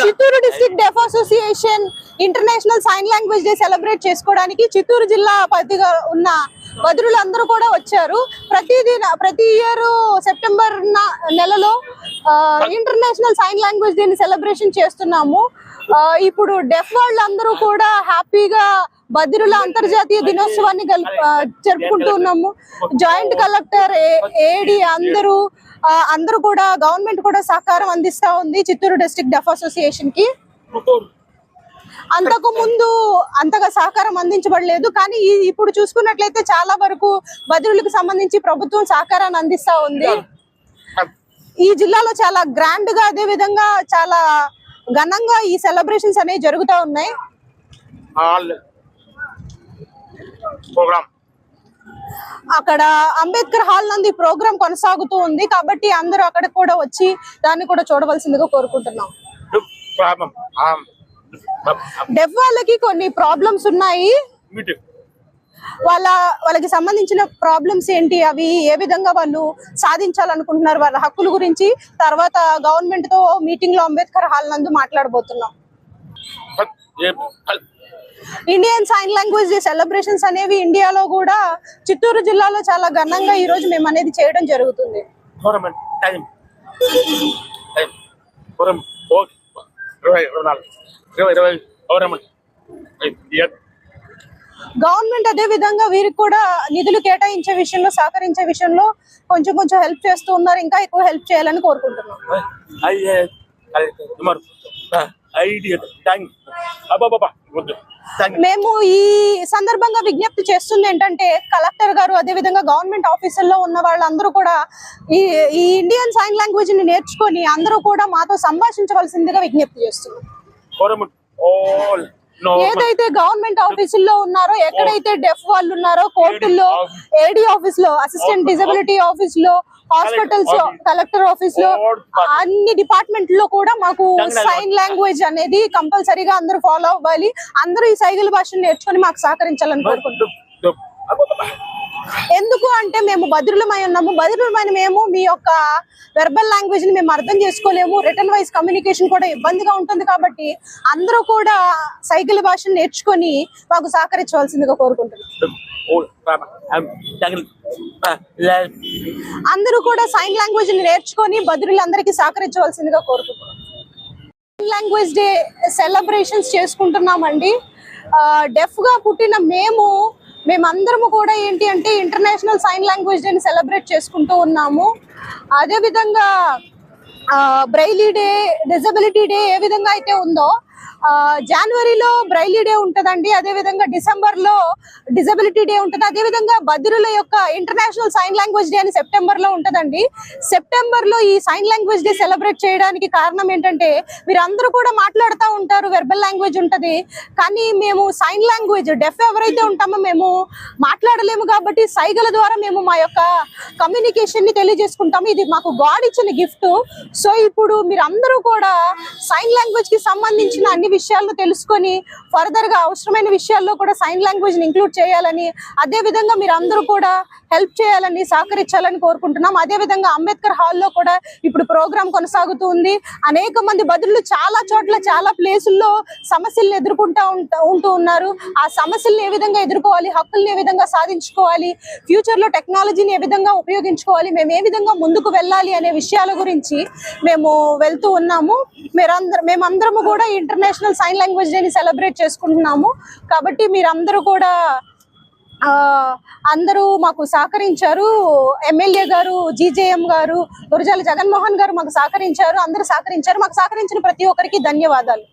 Chittoor district deaf association international sign language day celebrate చేసుకోవడానికి చిత్తూరు జిల్లా పరిధిగా ఉన్న బదురులందరూ కూడా వచ్చారు. ప్రతి దిన ప్రతి ఇయర్ సెప్టెంబర్ నెలలో ఇంటర్నేషనల్ సైన్ లాంగ్వేజ్ డేని సెలబ్రేషన్ చేస్తున్నాము. ఇప్పుడు డెఫ్ వాళ్ళందరూ కూడా హ్యాపీగా బదిరుల అంతర్జాతీయ దినోత్సవాన్ని గల్- ఆ, జరుపుకుంటూ ఉన్నాము జాయింట్ కలెక్టర్ ఏడి అందరూ అందరూ కూడా గవర్నమెంట్ కూడా సహకారం అందిస్తా ఉంది చిత్తూరు డిస్ట్రిక్ట్ డెఫ్ అసోసియేషన్కి. అంతకు ముందు అంతగా సహకారం అందించబడలేదు కానీ ఇప్పుడు చూసుకున్నట్లయితే చాలా వరకు బదిరులకు సంబంధించి ప్రభుత్వం సహకారాన్ని అందిస్తా ఉంది. ఈ జిల్లాలో చాలా గ్రాండ్గా అదే విధంగా చాలా ఘనంగా ఈ సెలబ్రేషన్స్ అనేవి జరుగుతూ ఉన్నాయి. ప్రోగ్రామ్. అక్కడ అంబేద్కర్ హాల్ నందు ఈ ప్రోగ్రామ్ కొనసాగుతూ ఉంది. కాబట్టి అందరూ అక్కడ కూడా వచ్చి దాన్ని కూడా చూడవలసిందిగా కోరుకుంటున్నాం. డెఫ్ వాళ్ళకి కొన్ని ప్రాబ్లమ్స్ ఉన్నాయి. వాళ్ళ వాళ్ళకి సంబంధించిన ప్రాబ్లమ్స్ ఏంటి? అవి ఏ విధంగా వాళ్ళు సాధించాలనుకుంటున్నారు? వాళ్ళ హక్కుల గురించి తర్వాత గవర్నమెంట్తో మీటింగ్లో అంబేద్కర్ హాల్ నందు మాట్లాడబోతున్నాం. ఇండియన్ సైన్ లాంగ్వేజ్ సెలబ్రేషన్స్ అనేవి ఇండియాలో కూడా చిత్తూరు జిల్లాలో చాలా ఘనంగా ఈ రోజు మేము అనేది చేయడం జరుగుతుంది గవర్నమెంట్ అదే విధంగా వీరికి కూడా నిధులు కేటాయించే విషయంలో సహకరించే విషయంలో కొంచెం కొంచెం హెల్ప్ చేస్తూ ఉన్నారు ఇంకా ఎక్కువ హెల్ప్ చేయాలని కోరుకుంటున్నాం మేము ఈ సందర్భంగా విజ్ఞప్తి చేస్తుంది ఏంటంటే కలెక్టర్ గారు అదే విధంగా గవర్నమెంట్ ఆఫీసుల్లో ఉన్న వాళ్ళందరూ కూడా ఈ ఈ ఇండియన్ సైన్ లాంగ్వేజ్ని నేర్చుకొని అందరూ కూడా మాతో సంభాషించవలసిందిగా విజ్ఞప్తి చేస్తున్నాం. గవర్నమెంట్ ఆల్ నో ఏదైతే గవర్నమెంట్ ఆఫీసుల్లో ఉన్నారో ఎక్కడైతే డెఫ్ వాళ్ళు ఉన్నారో కోర్టుల్లో ఏడీ ఆఫీస్లో అసిస్టెంట్ డిజబిలిటీ ఆఫీస్లో హాస్పిటల్స్లో కలెక్టర్ ఆఫీస్లో అన్ని డిపార్ట్మెంట్లో కూడా మాకు సైన్ లాంగ్వేజ్ అనేది కంపల్సరీగా అందరూ ఫాలో అవ్వాలి. అందరూ ఈ సైకిల్ భాషను నేర్చుకొని మాకు సహకరించాలని కోరుకుంటున్నాం. ఎందుకు అంటే మేము భద్రులమై ఉన్నాము. భద్రులమైన మేము మీ యొక్క వెర్బల్ లాంగ్వేజ్ని మేము అర్థం చేసుకోలేము. రిటర్న్ వైజ్ కమ్యూనికేషన్ కూడా ఇబ్బందిగా ఉంటుంది కాబట్టి అందరూ కూడా సైకిల్ భాషను నేర్చుకొని మాకు సహకరించవలసిందిగా కోరుకుంటున్నాం. అందరూ కూడా సైన్ లాంగ్వేజ్ని నేర్చుకొని భద్రులందరికీ సహకరించవలసిందిగా కోరుకుంటున్నాం. సైన్ లాంగ్వేజ్ డే సెలబ్రేషన్స్ చేసుకుంటున్నామండి. డెఫ్గా పుట్టిన మేము మేమందరము కూడా ఏంటి అంటే ఇంటర్నేషనల్ సైన్ లాంగ్వేజ్ డేని సెలబ్రేట్ చేసుకుంటూ ఉన్నాము. అదే విధంగా బ్రైలీ డే డిజబిలిటీ డే ఏ విధంగా అయితే ఉందో జనవరిలో బ్రైలీ డే ఉంటుందండి. అదే విధంగా డిసెంబర్లో డిజబిలిటీ డే ఉంటది. అదే విధంగా బదిరుల యొక్క ఇంటర్నేషనల్ సైన్ లాంగ్వేజ్ డే అని సెప్టెంబర్లో సెప్టెంబర్లో సెప్టెంబర్లో ఈ సైన్ లాంగ్వేజ్ డే సెలబ్రేట్ చేయడానికి కారణం ఏంటంటే వీరందరూ కూడా మాట్లాడుతూ ఉంటారు వెర్బల్ లాంగ్వేజ్ ఉంటుంది. కానీ మేము సైన్ లాంగ్వేజ్ డెఫ్ ఎవరైతే ఉంటామో మేము మాట్లాడలేము కాబట్టి సైగల ద్వారా మేము మా యొక్క కమ్యూనికేషన్ని తెలియజేసుకుంటాము. ఇది మాకు గాడ్ ఇచ్చిన గిఫ్ట్. సో ఇప్పుడు మీరందరూ కూడా సైన్ లాంగ్వేజ్కి సంబంధించిన అన్ని విషయాలను తెలుసుకొని ఫర్దర్గా అవసరమైన విషయాల్లో కూడా సైన్ లాంగ్వేజ్ని ఇంక్లూడ్ చేయాలని అదే విధంగా మీరు అందరూ కూడా హెల్ప్ చేయాలని సహకరించాలని కోరుకుంటున్నాం. అదే విధంగా అంబేద్కర్ హాల్లో కూడా ఇప్పుడు ప్రోగ్రాం కొనసాగుతూ ఉంది. అనేక మంది బదులు చాలా చోట్ల చాలా ప్లేసుల్లో సమస్యలను ఎదుర్కొంటా ఉంటూ ఉన్నారు. ఆ సమస్యలను ఏ విధంగా ఎదుర్కోవాలి హక్కుల్ని ఏ విధంగా సాధించుకోవాలి ఫ్యూచర్లో టెక్నాలజీని ఏ విధంగా ఉపయోగించుకోవాలి మేము ఏ విధంగా ముందుకు వెళ్ళాలి అనే విషయాల గురించి మేము వెళ్తూ ఉన్నాము. మీరందరూ మేమందరము కూడా ఇంటర్నెట్ ఇంటర్నేషనల్ సైన్ లాంగ్వేజ్ డేని సెలబ్రేట్ చేసుకుంటున్నాము. కాబట్టి మీరందరూ కూడా ఆ, అందరూ మాకు సహకరించారు. ఎమ్మెల్యే గారు జీజేఎం గారు గురజాల జగన్మోహన్ గారు మాకు సహకరించారు. అందరూ సహకరించారు. మాకు సహకరించిన ప్రతి ఒక్కరికి ధన్యవాదాలు.